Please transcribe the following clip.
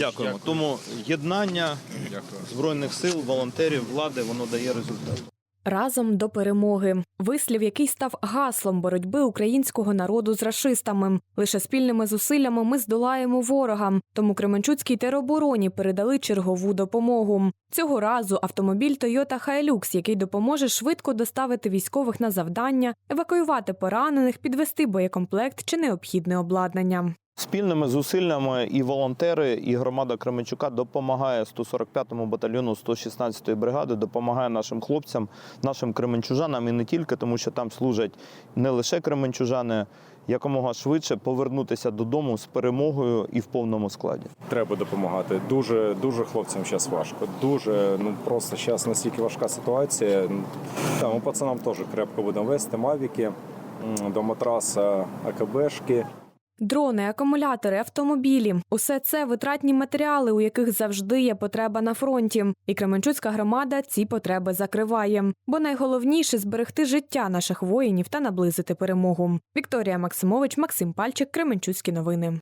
Дякуємо. Тому єднання Дякую. збройних сил, волонтерів, влади воно дає результат. Разом до перемоги. Вислів, який став гаслом боротьби українського народу з рашистами. Лише спільними зусиллями ми здолаємо ворога. Тому Кременчуцькій теробороні передали чергову допомогу. Цього разу автомобіль Toyota Hilux, який допоможе швидко доставити військових на завдання, евакуювати поранених, підвести боєкомплект чи необхідне обладнання. Спільними зусиллями і волонтери, і громада Кременчука допомагає 145-му батальйону 116-ї бригади, допомагає нашим хлопцям, нашим кременчужанам і не тільки, тому що там служать не лише кременчужани, якомога швидше повернутися додому з перемогою і в повному складі. Треба допомагати. Дуже дуже хлопцям зараз важко. Дуже ну просто зараз настільки важка ситуація. Там пацанам теж крепко будемо вести мавіки до матраса, АКБшки. Дрони, акумулятори, автомобілі усе це витратні матеріали, у яких завжди є потреба на фронті. І Кременчуцька громада ці потреби закриває. Бо найголовніше зберегти життя наших воїнів та наблизити перемогу. Вікторія Максимович, Максим Пальчик, Кременчуцькі новини.